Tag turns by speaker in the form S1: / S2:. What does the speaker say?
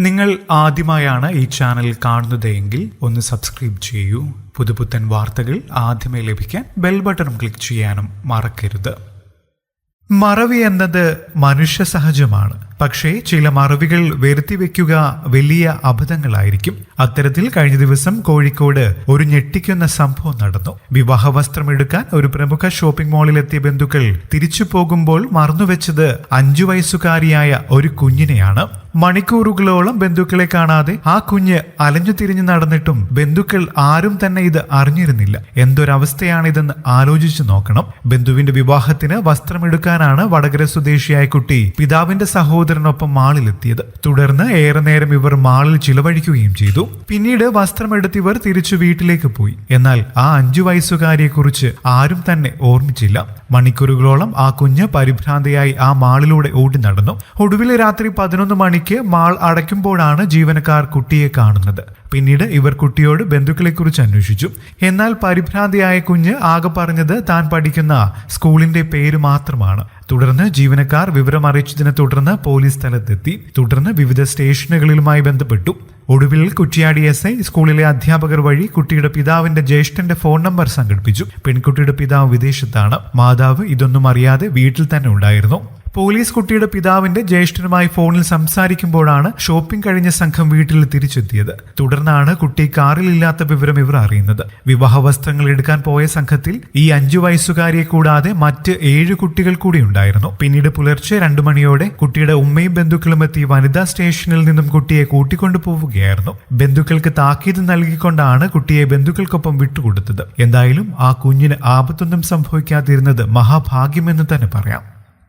S1: നിങ്ങൾ ആദ്യമായാണ് ഈ ചാനൽ കാണുന്നതെങ്കിൽ ഒന്ന് സബ്സ്ക്രൈബ് ചെയ്യൂ. പുതുപുത്തൻ വാർത്തകൾ ആദ്യമേ ലഭിക്കാൻ ബെൽ ബട്ടണും ക്ലിക്ക് ചെയ്യാനും മറക്കരുത്. മറവി എന്നത് മനുഷ്യ സഹജമാണ്. പക്ഷേ ചില മറവികൾ വരുത്തി വെക്കുക വലിയ അബദ്ധങ്ങളായിരിക്കും. അത്തരത്തിൽ കഴിഞ്ഞ ദിവസം കോഴിക്കോട് ഒരു ഞെട്ടിക്കുന്ന സംഭവം നടന്നു. വിവാഹ വസ്ത്രം എടുക്കാൻ ഒരു പ്രമുഖ ഷോപ്പിംഗ് മാളിലെത്തിയ ബന്ധുക്കൾ തിരിച്ചു പോകുമ്പോൾ മറന്നുവെച്ചത് അഞ്ചു വയസ്സുകാരിയായ ഒരു കുഞ്ഞിനെയാണ്. മണിക്കൂറുകളോളം ബന്ധുക്കളെ കാണാതെ ആ കുഞ്ഞ് അലഞ്ഞു തിരിഞ്ഞു നടന്നിട്ടും ബന്ധുക്കൾ ആരും തന്നെ ഇത് അറിഞ്ഞിരുന്നില്ല. എന്തൊരവസ്ഥയാണിതെന്ന് ആലോചിച്ചു നോക്കണം. ബന്ധുവിന്റെ വിവാഹത്തിന് വസ്ത്രമെടുക്കാനാണ് വടകര സ്വദേശിയായ കുട്ടി പിതാവിന്റെ സഹോദരനൊപ്പം മാളിലെത്തിയത്. തുടർന്ന് ഏറെ നേരം ഇവർ മാളിൽ ചിലവഴിക്കുകയും ചെയ്തു. പിന്നീട് വസ്ത്രമെടുത്തിവർ തിരിച്ചു വീട്ടിലേക്ക് പോയി. എന്നാൽ ആ അഞ്ചു വയസ്സുകാരിയെക്കുറിച്ച് ആരും തന്നെ ഓർമ്മിച്ചില്ല. മണിക്കൂറുകളോളം ആ കുഞ്ഞ് പരിഭ്രാന്തയായി ആ മാളിലൂടെ ഓടി നടന്നു. ഒടുവിലെ രാത്രി പതിനൊന്ന് മണിക്ക് മാൾ അടയ്ക്കുമ്പോഴാണ് ജീവനക്കാർ കുട്ടിയെ കാണുന്നത്. പിന്നീട് ഇവർ കുട്ടിയോട് ബന്ധുക്കളെക്കുറിച്ച് അന്വേഷിച്ചു. എന്നാൽ പരിഭ്രാന്തിയായ കുഞ്ഞ് ആകെ പറഞ്ഞത് താൻ പഠിക്കുന്ന സ്കൂളിന്റെ പേര് മാത്രമാണ്. തുടർന്ന് ജീവനക്കാർ വിവരം അറിയിച്ചതിനെ തുടർന്ന് പോലീസ് സ്ഥലത്തെത്തി. തുടർന്ന് വിവിധ സ്റ്റേഷനുകളിലുമായി ബന്ധപ്പെട്ടു. ഒടുവിൽ കുറ്റിയാടി എസ് ഐ സ്കൂളിലെ അധ്യാപകർ വഴി കുട്ടിയുടെ പിതാവിന്റെ ജ്യേഷ്ഠന്റെ ഫോൺ നമ്പർ സംഘടിപ്പിച്ചു. പെൺകുട്ടിയുടെ പിതാവ് വിദേശത്താണ്. മാതാവ് ഇതൊന്നും അറിയാതെ വീട്ടിൽ തന്നെ ഉണ്ടായിരുന്നു. പോലീസ് കുട്ടിയുടെ പിതാവിന്റെ ജ്യേഷ്ഠനുമായി ഫോണിൽ സംസാരിക്കുമ്പോഴാണ് ഷോപ്പിംഗ് കഴിഞ്ഞ സംഘം വീട്ടിൽ തിരിച്ചെത്തിയത്. തുടർന്നാണ് കുട്ടി കാറിലില്ലാത്ത വിവരം ഇവർ അറിയുന്നത്. വിവാഹ വസ്ത്രങ്ങൾ എടുക്കാൻ പോയ സംഘത്തിൽ ഈ അഞ്ചു വയസ്സുകാരിയെ കൂടാതെ മറ്റ് ഏഴ് കുട്ടികൾ കൂടി ഉണ്ടായിരുന്നു. പിന്നീട് പുലർച്ചെ രണ്ടു മണിയോടെ കുട്ടിയുടെ ഉമ്മയും ബന്ധുക്കളും എത്തി വനിതാ സ്റ്റേഷനിൽ നിന്നും കുട്ടിയെ കൂട്ടിക്കൊണ്ടു പോവുകയായിരുന്നു. ബന്ധുക്കൾക്ക് താക്കീത് നൽകിക്കൊണ്ടാണ് കുട്ടിയെ ബന്ധുക്കൾക്കൊപ്പം വിട്ടുകൊടുത്തത്. എന്തായാലും ആ കുഞ്ഞിന് ആപത്തൊന്നും സംഭവിക്കാതിരുന്നത് മഹാഭാഗ്യമെന്ന് തന്നെ പറയാം.